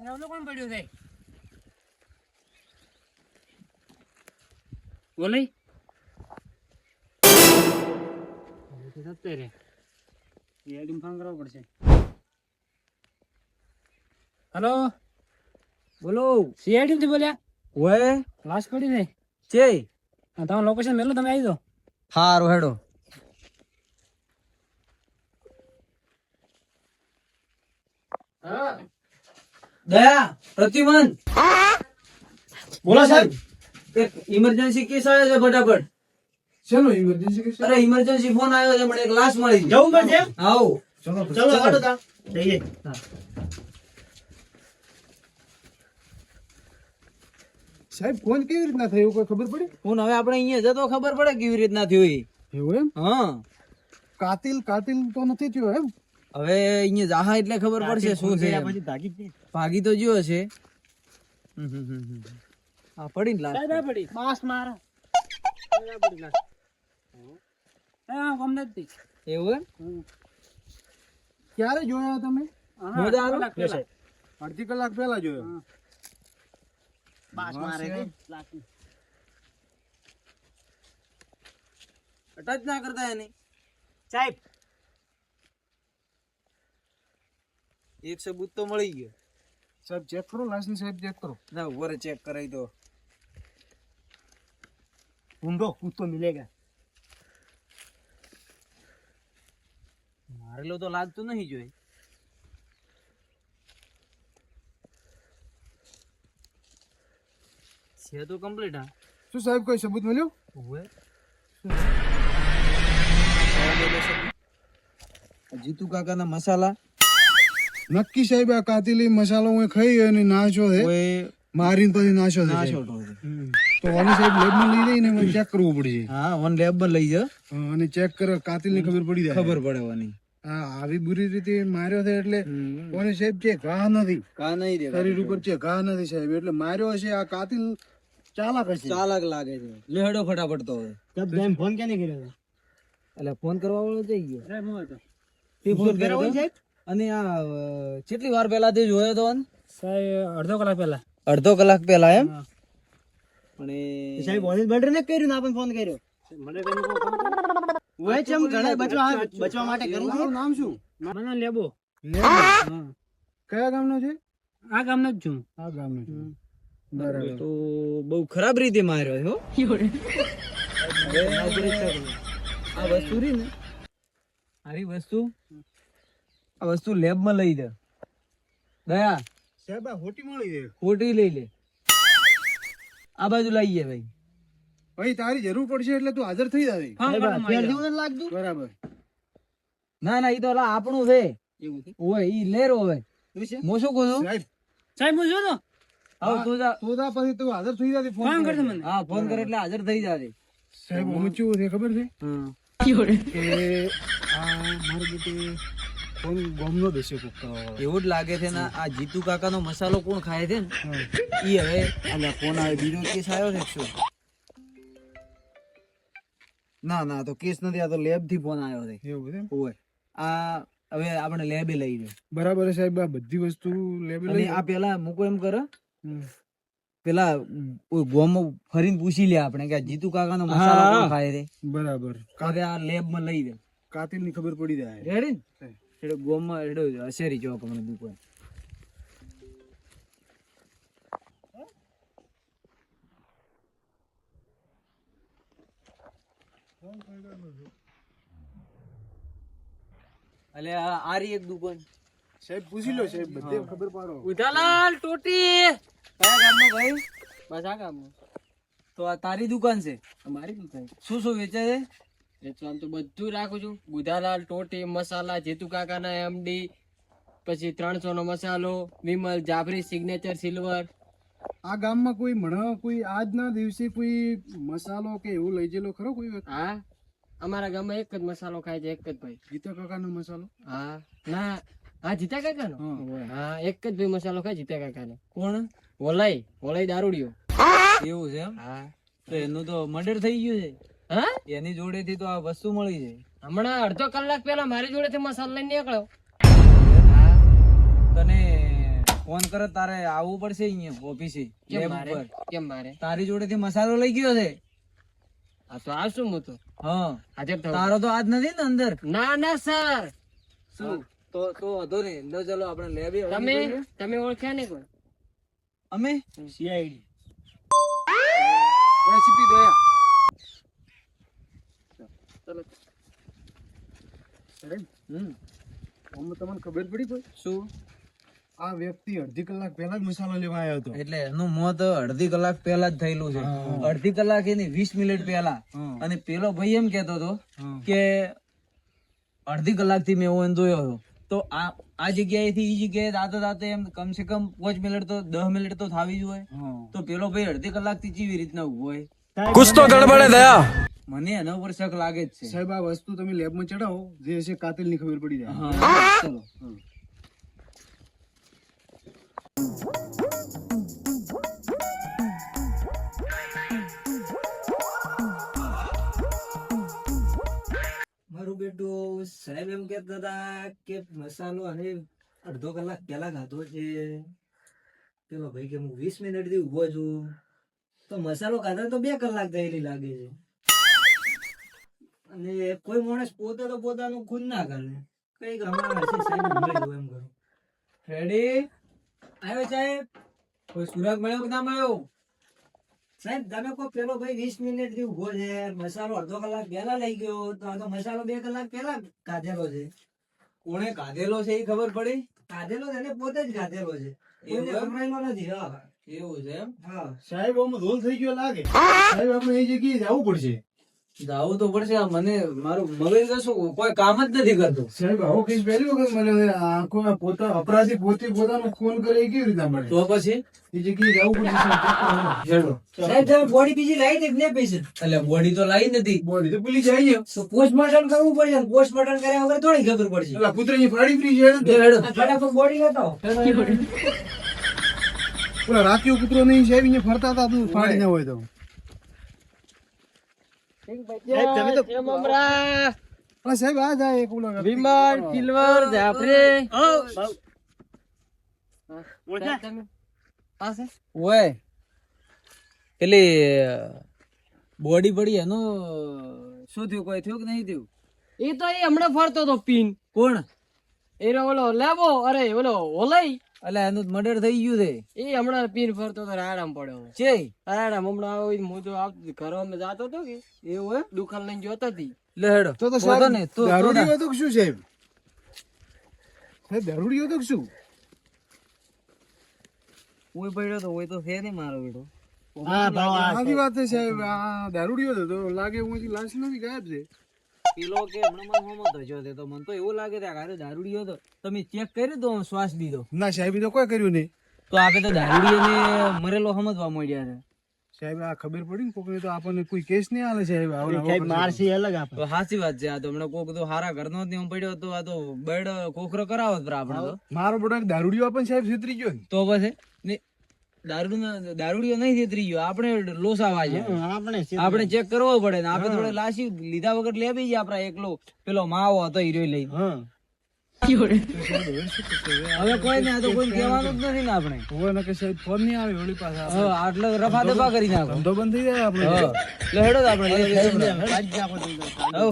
ઓલો કોણ પડ્યો છે? બોલે. સત્તર રે એડીમ ફોન કરવો પડશે. હલો? બોલો. સીઆઈડી થી બોલ્યા? ઓય લાશ પડી ને છે હા, તમારું લોકેશન મેલો તમે આવી દો સારું હેડો. દયા પ્રતિમન બોલો સાહેબ. એક ઇમરજન્સી કેસ આવ્યો છે ફટાફટ. ચલો ઇમરજન્સી કેસ અરે ઇમરજન્સી ફોન આવ્યો છે મને એક લાશ મળી જવું પડશે? આવો. ચલો ચલો તા. જઈએ. સાહેબ ફોન કેવી રીતના થયો? કોઈ ખબર પડી? ફોન હવે આપણે અહીંયા જતો ખબર પડે કેવી રીતના થયું એવું એમ? હા. કાતિલ કાતિલ તો નથી થયો એમ? હવે અહીંયા જાહા એટલે ખબર પડશે શું છે ભાગી તો જ્યો છે. આ પડી ને લાસ્ટ પડી. બાસ મારા. આ હા એવું ક્યારે જોયો તમે. અડધી કલાક પહેલા જોયો. હા. બાસ મારે ટચ ના કરતા એની. સાહેબ એક સબૂત તો મળી ગયો. સાહેબ ચેક કરો લાશની સાહેબ ચેક કરો. ના વરે ચેક કરાવી દો. ઊંધો કૂતો મિલેગા. મારેલો તો લાગતો નહીં જોઈ. છે તો કમ્પ્લીટ હા. શું સાહેબ કોઈ સબૂત મળ્યો? ઓવે જીતુ કાકાના મસાલા. નક્કી સાહેબ આ કાતિલી મસાલો હું ખાઈ અને નાશો છે. મારીને પછી નાશો છે સાહેબ. છે. તો વન સાહેબ લેબમાં લઈ જઈને મને ચેક કરવું પડશે હા વન લેબમાં લઈ જા અને ચેક કર કાતિલની ખબર પડી જાય. ખબર પડવાની હા આવી બુરી રીતે માર્યો છે એટલે કોને સાહેબ છે ઘા નથી. ઘા નહીં શરીર ઉપર છે ઘા નથી સાહેબ. એટલે માર્યો હશે આ કાતિલ ચાલાક હશે. ચાલાક લાગે છે. લેહડો ફટાફટ તો હવે. ફોન ક્યાં કર્યો એટલે ફોન કરવા વાળો જઈ ગયો. તે ફોન કર્યો હતો? અને આ કેટલી વાર પહેલા તે જોયો તો સાહેબ અડધો કલાક પહેલા. અડધો કલાક પહેલા એમ. અને સાહેબ ઓનિસ બલ્ડર ને કર્યું ને આપણને ફોન કર્યો? મને કઈ ઓય ચમ ઘણા બચવા બચવા માટે કરું છું? નામ શું? મને લેબો. લેબો. કયા ગામનો છે? આ ગામનો જ છું. આ ગામનો છું. બરાબર. તો બહુ ખરાબ રીતે માર્યો હો. આ વસ્તુ રહી ને. આરી વસ્તુ? આ વસ્તુ લેબમાં લઈ જા દયા સાહેબ આ હોટી મળી છે. હોટી લઈ લે. આ બાજુ લઈ જાય ભાઈ. ભાઈ તારી જરૂર પડશે એટલે તું હાજર થઈ જાય લાગતું? બરાબર. ના ના ઈ તો લા આપણું છે. ઓય ઈ લેરો હવે. હું શું કહું સાહેબ. સાહેબ હું આવ તું? જા. તું તા પછી તું હાજર થઈ જાય ફોન કરજો મને. હા ફોન કર એટલે હાજર થઈ જાજે. સાહેબ હું કેવું છે ખબર છે? હા. કે આ મારું બેટી ફોન ગોમનો દેશે કોક એવું જ લાગે છે ને આ જીતુ કાકાનો મસાલો કોણ ખાય છે ને? ઈ હવે અલ્યા ફોન આવે બીજો કેસ આવ્યો છે શું? ના ના તો કેસ નથી આ તો લેબથી ફોન આવ્યો છે. એવું છે ઓય આ હવે આપણે લેબે લઈ જાય બરાબર સાહેબ આ બધી વસ્તુ અને આ પેલા મૂકો એમ કરે. પેલા ગોમ ફરીને પૂછી લે આપણે કે જીતુ કાકાનો મસાલો કોણ ખાય છે? બરાબર. હવે આ લેબમાં લઈ દે. કાતિલની ખબર પડી જાય. રેડી એટલે ગોમ એડો હશેરી ચોક મને મૂકો અલે આ આરી એક દુકાન. સાહેબ પૂછી લો સાહેબ બધે ખબર પાડો. ઉધાલાલ ટોટી! કયા ગામનો ભાઈ? બસ આ ગામ તો આ તારી દુકાન છે? મારી દુકાન. શું શું વેચે છે? વેચવાનું તો બધું રાખું છું. બુધાલાલ ટોટી મસાલા જેતુ કાકાના એમડી પછી ત્રણસો નો મસાલો વિમલ જાફરી સિગ્નેચર સિલ્વર આ ગામમાં કોઈ મણ કોઈ આજના દિવસે કોઈ મસાલો કે એવું લઈ ગયેલો ખરો કોઈ? હા. અમારા ગામમાં એક જ મસાલો ખાય છે એક જ ભાઈ. જીતા કાકાનો મસાલો? હા. ના હા જીતા કાકાનો? હા. હા એક જ ભાઈ મસાલો ખાય જીતા કાકાનો. કોણ? વલાઈ વલાઈ દારૂડિયો. એવું છે એમ? હા. તો એનું તો મર્ડર થઈ ગયું છે. હા? એની જોડેથી તો આ વસ્તુ મળી છે હમણાં અડધો કલાક પહેલા મારી જોડેથી મસાલો લઈને નીકળ્યો. તને ફોન કરે તારે આવવું પડશે અહીંયા ઓફિસે કેમ મારે? કેમ મારે? તારી જોડેથી મસાલો લઈ ગયો છે? આ તો આવશું હું તો. હા. હાજર તારો તો આજ નથી ને અંદર? ના ના સર. શું? તો તો વધો ને લો ચલો આપણે લેબે તમે તમે ઓળખ્યા નહીં કોઈ? અમે? સીઆઈડી રેસીપી દયા. લાગતો અરે હમ તમને ખબર પડી ભાઈ શું? આ વ્યક્તિ અડધી કલાક પહેલા જ મસાલો લેવા આવ્યો હતો. એટલે એનું મોત અડધી કલાક પહેલા જ થયેલું છે. અડધી કલાક એની વીસ મિનિટ પહેલા. અને પેલો ભાઈ એમ કેતો હતો કે અડધી કલાકથી મેં એને જોયો હતો તો આ આ જગ્યાએથી એ જગ્યાએ દાતે દાતે એમ કમસે કમ પાંચ મિનિટ તો દસ મિનિટ તો થાવી જ હોય. તો પેલો ભાઈ અડધી કલાકથી કેવી રીતના ઊભો હોય. કુછ તો ગડબડે દયા. મને એના ઉપર શક લાગે જ છે. સાહેબ આ વસ્તુ તમે લેબમાં ચડાવો જે હશે કાતિલની ખબર પડી જાય. ચલો મારું બેટું સાહેબ એમ કેતા હતા કે મસાલો અને અડધો કલાક પહેલા ખાધો છે. પેલો ભાઈ કે હું વીસ મિનિટથી ઊભો છું. તો મસાલો ખાધા તો બે કલાક થયેલી લાગે છે. અને કોઈ માણસ પોતે તો પોતાનું ખુદ ના કરે. કંઈક હમણાં હશે સાહેબ એમ કરું. રેડી આવ્યો સાહેબ? કોઈ સુરત મળ્યો કે ના મળ્યો? સાહેબ તમે કોઈ પેલો ભાઈ વીસ મિનિટથી ઊભો છે મસાલો અડધો કલાક પહેલા લઈ ગયો તો આ તો મસાલો બે કલાક પહેલા કાઢેલો છે. કોણે કાઢેલો છે એ ખબર પડી? કાઢેલો છે એને પોતે જ કાઢેલો છે. કોઈને સંભળાયેલો નથી હા. એવું છે એમ? હા. સાહેબ આમ ધોલ થઈ ગયો લાગે. સાહેબ આપણે એ જગ્યાએ જવું પડશે. જાવું તો પડશે. આ મને મારું મગજ શું કોઈ કામ જ નથી કરતું. સાહેબ આવો કેસ પહેલી વખત મને આખો પોતા અપરાધી પોતે પોતાનો ફોન કરે કેવી રીતે મળે? તો પછી? એ જગ્યાએ જવું પડશે સાહેબ. તમે બોડી બીજી લાવી દે ને પૈસે? એટલે બોડી તો લાવી નથી. બોડી તો પુલી જાય તો પોસ્ટમોર્ટમ કરવું પડશે પોસ્ટમોર્ટમ કર્યા વગર થોડી ખબર પડશે. એટલે પુત્રની ફાડી ફ્રી છે ને? હેડો આ ફટાફટ બોડી લેતા. રાખ્યો કૂતરો નહીં સાહેબ ફરતા હતા તું ફાડી ના હોય તો. એમ અમરા સાહેબ આ જાય એક ઓલા વિમલ સિલ્વર જાફરી પાસે ઓય પેલી બોડી પડી એનો શું થયું કોઈ થયું કે નહીં થયું? એ તો એ હમણાં ફરતો હતો પીન. કોણ? એ રો ઓલો લેબો અરે ઓલો ઓલઈ. એટલે એનું મર્ડર થઈ ગયું છે. એ હમણાં પીન ફરતો તો આરામ પડ્યો છે? આરામ હમણાં આવો હું તો આવતો ઘરો અમે જાતો હતો કે એવું દુકાન લઈને જોતો હતી લે હેડો તો તો સાહેબ નહીં, તો- તો હતો શું સાહેબ સાહેબ દારૂડિયો હતો શું? ઓય પડ્યો તો ઓય તો છે ને મારો બેટો. સાચી વાત છે સાહેબ આ દારૂડિયો હતો તો લાગે હું લાશ નથી ગાયબ છે. પેલો કે હમણાં મને હોમો ધજો છે તો મને તો એવું લાગે કે આ તો હતો તમે ચેક કરી દો શ્વાસ લીધો. ના સાહેબ તો કોઈ કર્યું નહીં. તો આપણે તો દારૂડિયોને મરેલો સમજવા મળ્યા છે. સાહેબ આ ખબર પડી ને કોકને તો આપણને કોઈ કેસ નહીં આલે સાહેબ સાહેબ મારસી અલગ આપે સાચી વાત છે આ તો હમણાં કોક તો હારા ઘરનો જ પડ્યો તો આ તો બડ ખોખરો કરાવો આપણે તો. મારો બડો એક દારૂડિયો આપણને સાહેબ છેતરી ગયો તો પછી? દારૂ દારૂડિયો નહીં છેતરી ગયો. આપણે લોસાવા છે આપણે ચેક કરવો પડે ને. આપણે થોડે લાશી લીધા વગર લે બી આપણા એકલો. પેલો માવો હતો હીરો લઈ હવે કોઈ ને આ તો કોઈ કહેવાનું જ નથી ને આપણે. હોય ને સાહેબ ફોન નહીં આવે આટલો રફા દફા કરી નાખો. ધંધો બંધ થઈ જાય આપણે. હેડો આપણે. હેડો.